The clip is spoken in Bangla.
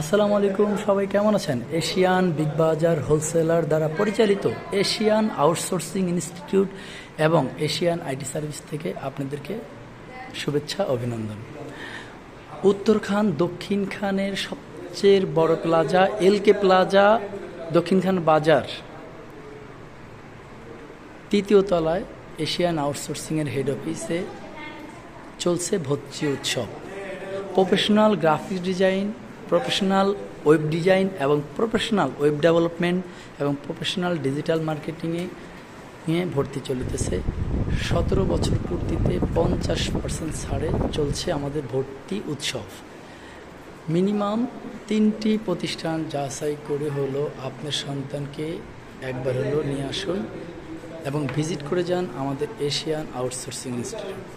আসসালামু আলাইকুম, সবাই কেমন আছেন? এশিয়ান বিগ বাজার হোলসেলার দ্বারা পরিচালিত এশিয়ান আউটসোর্সিং ইনস্টিটিউট এবং এশিয়ান আইটি সার্ভিস থেকে আপনাদেরকে শুভেচ্ছা, অভিনন্দন। উত্তর খান, দক্ষিণ খানের সবচেয়ে বড় প্লাজা, এলকে প্লাজা, দক্ষিণ খান বাজার। তৃতীয় তলায় এশিয়ান আউটসোর্সিংয়ের হেড অফিসে চলছে ভর্তি উৎসব। Professional graphics design professional web design এবং প্রফেশনাল ওয়েব ডেভেলপমেন্ট এবং প্রফেশনাল ডিজিটাল মার্কেটিংয়ে নিয়ে ভর্তি চলিতেছে। সতেরো বছর পূর্তিতে পঞ্চাশ পার্সেন্ট ছাড়ে চলছে আমাদের ভর্তি উৎসব। মিনিমাম তিনটি প্রতিষ্ঠান যাচাই করে হলো আপনার সন্তানকে একবার হলো নিয়ে আসুন এবং ভিজিট করে যান আমাদের এশিয়ান আউটসোর্সিং ইনস্টিটিউট।